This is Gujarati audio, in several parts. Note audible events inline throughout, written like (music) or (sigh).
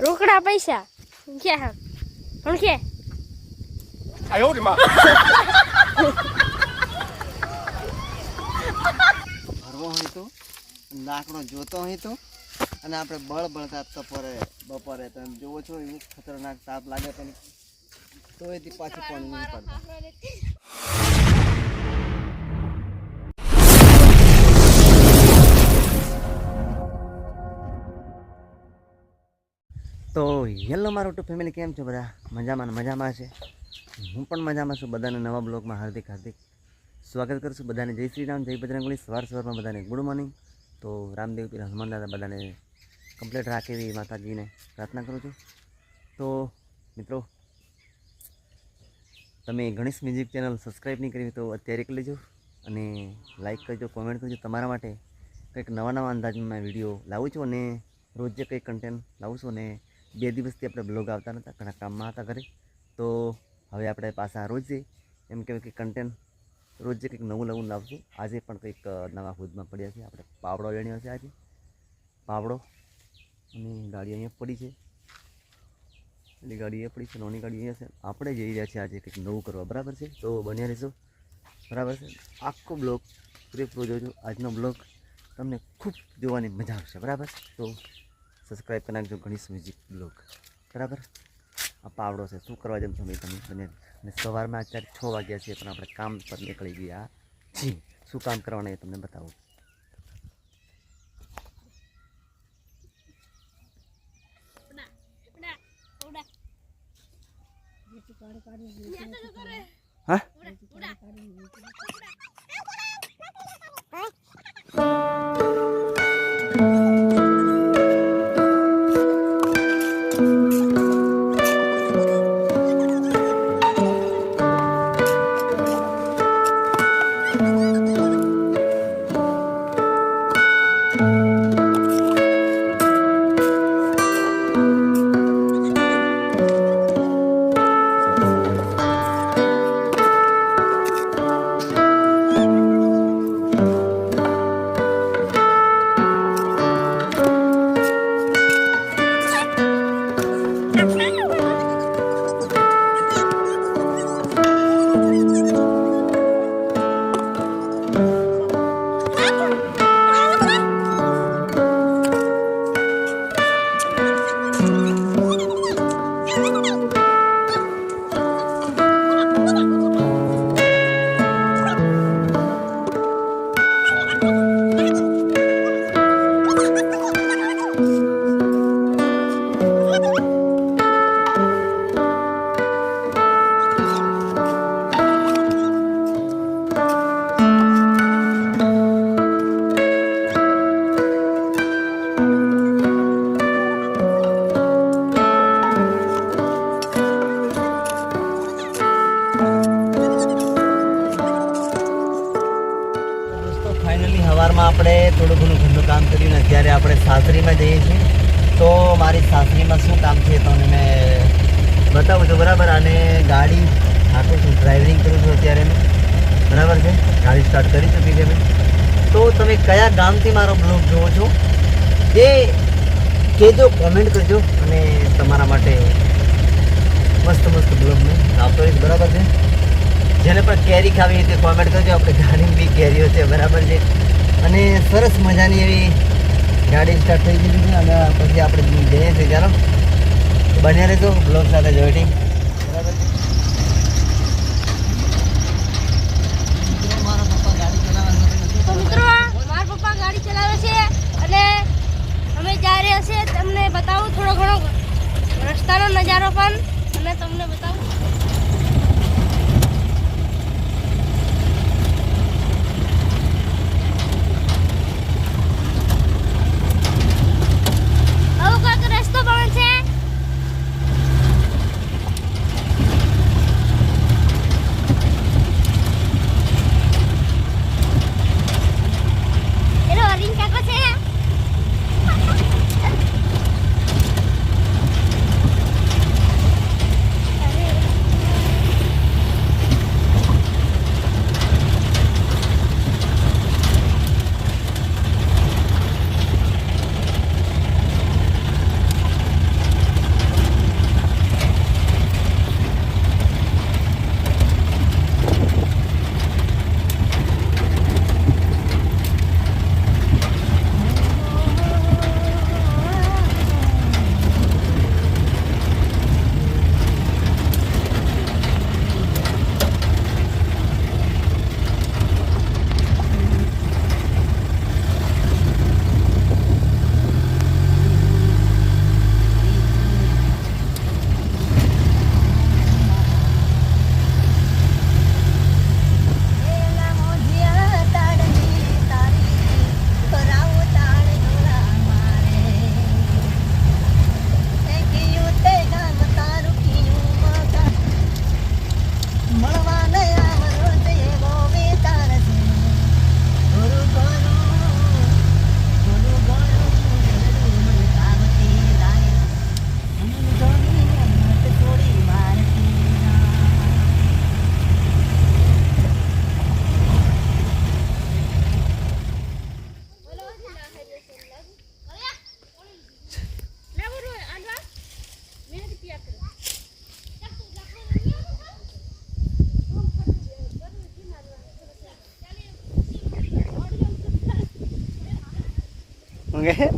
રોકડા પૈસા. ક્યાં? હા કે? આયો રે માં? ભરવો હોય તો લાકડો જોતો હોય તો અને આપણે બળ બળતા તપરે બપોરે. તમે જોવો છો એવું ખતરનાક સાપ લાગે પણ તોયથી પાછું પણ નહીં પડતું તો યલો મારું ટુ ફેમિલી, કેમ છો બધા? મજામાં મજામાં છે? હું પણ મજામાં છું. બધાને નવા બ્લોગમાં હાર્દિક હાર્દિક સ્વાગત કરું છું. બધાને જય શ્રી રામ, જય બજરંગબલી. સવાર સવારમાં બધાને ગુડ મોર્નિંગ. તો રામદેવ પીર હનુમાન દાદા બધાને કમ્પ્લીટ રાખે એવી માતાજીને પ્રાર્થના કરું છું. તો મિત્રો, તમે ગણેશ મ્યુઝિક ચેનલ સબસ્ક્રાઈબ નહીં કરી તો અત્યારે કરી લેજો અને લાઈક કરજો કોમેન્ટ કરજો. તમારા માટે કંઈક નવા નવા અંદાજમાં વીડિયો લાવું છું અને રોજ જે કંઈક કન્ટેન્ટ લાવું છું અને બે દિવસથી આપણે બ્લોગ આવતા નહોતા, ઘણા કામમાં હતા ઘરે. તો હવે આપણે પાછા રોજે, એમ કહેવાય કે કન્ટેન્ટ રોજે કંઈક નવું નવું લાવશું. આજે પણ કંઈક નવા ખુદમાં પડ્યા છે. આપણે પાવડો લેણ્યો છે આજે. પાવડો અને ગાડી અહીંયા પડી છે. એટલે ગાડી એ પડી છે, નોની ગાડી અહીંયા છે. આપણે જઈ રહ્યા છીએ આજે કંઈક નવું કરવા. બરાબર છે? તો બન્યા રહીશું. બરાબર છે? આખો બ્લોગ પૂરેપૂરો જોજો. આજનો બ્લોગ તમને ખૂબ જોવાની મજા આવશે. બરાબર? તો સબસ્ક્રાઈબ કરી નાખજો ગણેશ મ્યુઝિક બ્લોગ બરાબર? આ પાવડો છે. શું કરવા જેમ તમે તમે? બને અને સવારમાં અત્યારે છ વાગ્યા છે પણ આપણે કામ પર નીકળી ગયા. જી શું કામ કરવાના એ તમને બતાવું. હા ફાઇનલી આપણે થોડું ઘણું ઘરનું કામ કર્યું ને અત્યારે આપણે સાસરીમાં જઈએ છીએ. તો મારી સાસરીમાં શું કામ છે તમને મેં બતાવું છું. બરાબર? અને ગાડી હાંકું છું ડ્રાઇવિંગ કરું છું અત્યારે મેં. બરાબર છે? ગાડી સ્ટાર્ટ કરી ચૂકી છે મેં. તો તમે કયા ગામથી મારો બ્લોગ જુઓ છો? એ કહેજો કોમેન્ટ કરજો અને તમારા માટે મસ્ત મસ્ત બ્લોગ મેં આવતો રહીશ. બરાબર છે? જેને પણ કેરી ખાવી તે કોમેન્ટ કરજો. આપણે ગાડી બી કેરીઓ છે. બરાબર છે? અને સરસ મજાની એવી ગાડી સ્ટાર્ટ થઈ ગઈ છે અને પછી આપણે જઈએ છીએ, ચાલો. બન્યા રહેજો બ્લોગ સાથે જોઈટી તમને બતાવું થોડો ઘણો રસ્તાનો નજારો પણ અને તમને બતાવું શું કહે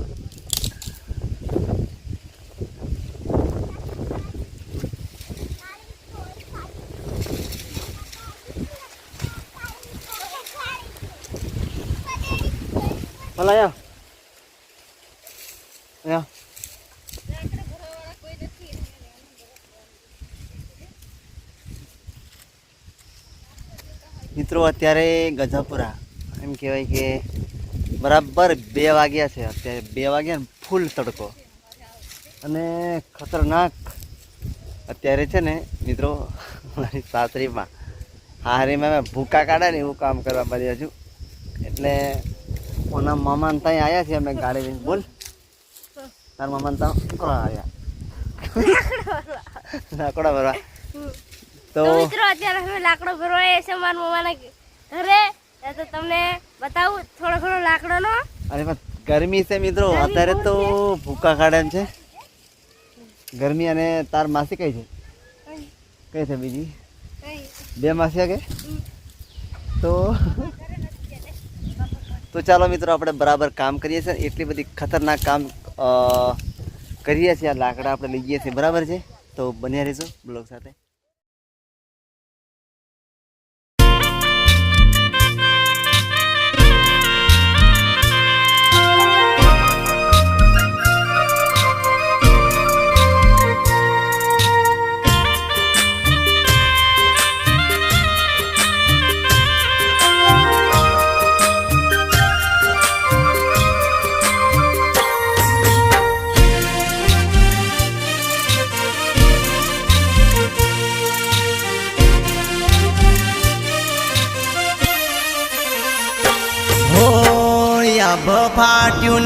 ભલા યા યા મિત્રો અત્યારે ગજાપુરા. એમ કહેવાય કે બરાબર બે વાગ્યા છે અત્યારે. બે વાગ્યા ફૂલ તડકો. અને ખતરનાક અત્યારે છે ને, મિત્રો, મારી સાસરીમાં. હારીમાં મેં ભૂકા કાઢે ને એવું કામ કરવા મળ્યા છું. એટલે ઓના મામાને ત્યાં આવ્યા છે અમે ગાડી લઈને. બોલ. તાર મામાને ત્યાં કોણ આવ્યા લાકડા ભરવા. તો મિત્રો, અત્યારે લાકડો ભરવા એ છે મારા મામાના ઘરે. તમને બતાવું થોડો ઘણો લાકડોનો અરે પણ ગરમી છે મિત્રો અત્યારે તો ભૂકા કાઢે છે. ગરમી અને તાર માસી કઈ છે? કઈ. છે બીજી? બે માસી કે? તો તો ચાલો મિત્રો આપણે બરાબર કામ કરીએ છીએ. એટલી બધી ખતરનાક કામ કરીએ છીએ. આ લાકડા આપણે લઈએ છીએ. બરાબર છે? તો બન્યા રહીશું બ્લોગ સાથે.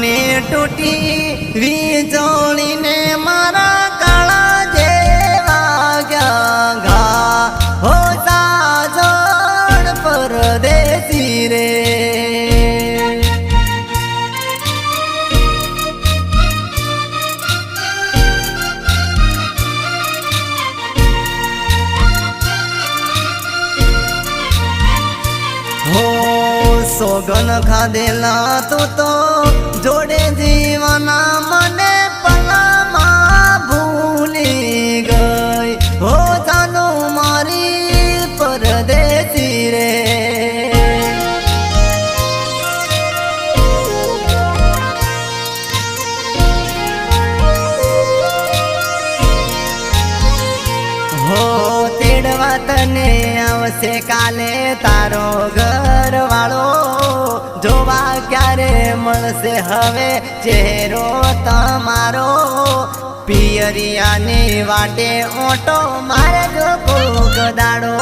ને તૂટી વીજળીને મારા કાળા જે ગયા ઘા? હો સાજણ પરદેશી રે. સોગન ખાધેલા તું તો તને આવશે કાલે તારો ઘર વાળો જોવા ક્યારે મળશે હવે ચહેરો તમારો. પિયરિયાની વાટે ઓટો મારે જો કોક દાડો.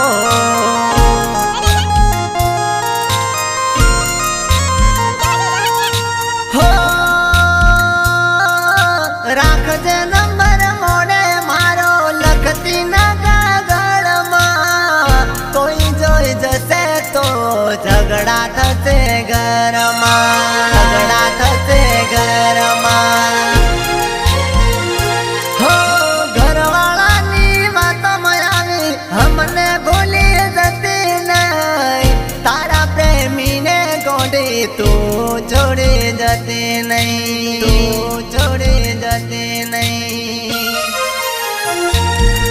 છોડી જતી નહીં. છોડી જતી નહીં.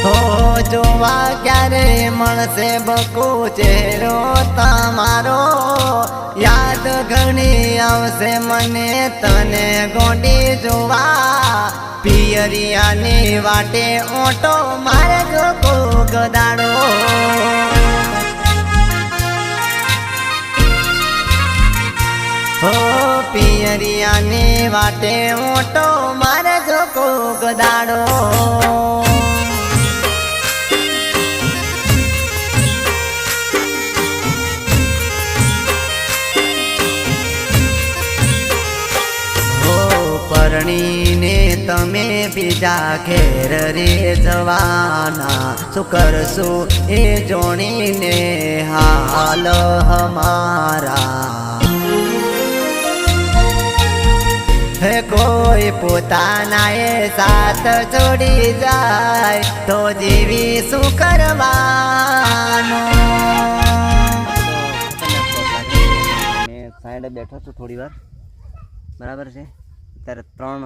હો, જોવા ક્યારે મળશે બકો ચહેરો તમારો? યાદ ઘણી આવશે મને તને ગોડી જોવા. પિયરિયાની વાટે ઓટો માર્ગ કોક દાડો હો પિયરિયાની વાટે ઓટો મારે જો કોક દાડો. પરણીને તમે બીજા ઘેર રે જવાના, શું કરશું એ જોણીને હાલ હમારા. પોતાના એ સાથ છોડી જાય તો જીવી શું કરવાનું? મેં સાઈડે બેઠો છું થોડી વાર. બરાબર છે? અત્યારે ત્રણ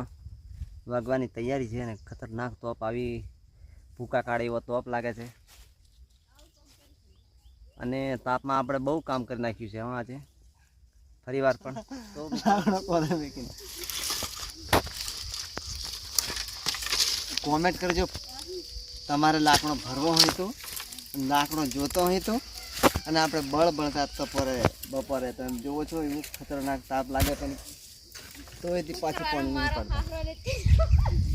વાગવાની તૈયારી છે અને ખતરનાક તોપ આવી ભૂકા કાઢે એવો તોપ લાગે છે. અને તાપમાં આપણે બહુ કામ કરી નાખ્યું છે હા આજે ફરી વાર પણ (laughs) તો કોમેન્ટ કરજો. તમારે લાકડો ભરવો હોય તો, લાકડો જોતો હોય તો, અને આપણે બળ બળતા બપોરે બપોરે તમે જોવો છો, એવું ખતરનાક તાપ લાગે પણ તો એથી પાછું પણ નહીં પડતા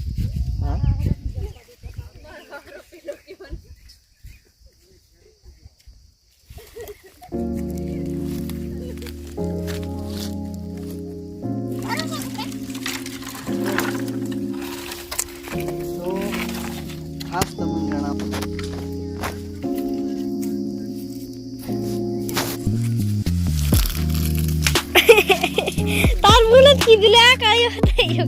લે આ કાયો થઈ ગયો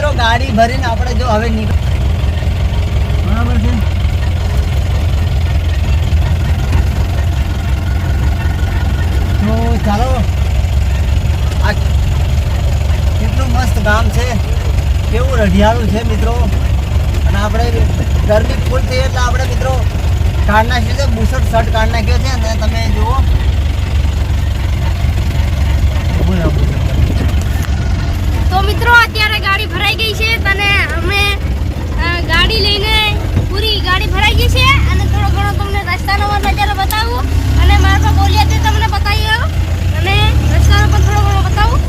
મિત્રો ગાડી ભરીને આપણે જો હવે નીકળ બરાબર છે. તો ચાલો. આ કેટલું મસ્ત ગામ છે. કેવું રઢિયાળું છે મિત્રો. અને આપણે ગરમી ફૂલ થઈ એટલે આપણે મિત્રો કાઢ નાખ્યું છે બુસટ શર્ટ કાઢ નાખ્યો છે. અને તમે જુઓ. તો મિત્રો, અત્યારે ગાડી ભરાઈ ગઈ છે. અને અમે ગાડી લઈને પૂરી ગાડી ભરાઈ ગઈ છે. અને થોડો ઘણો તમને રસ્તાનો પણ નજારો બતાવું. અને મારા પર બોલ્યા તે તમને બતાવી અને રસ્તાનો પણ થોડો ઘણો બતાવું.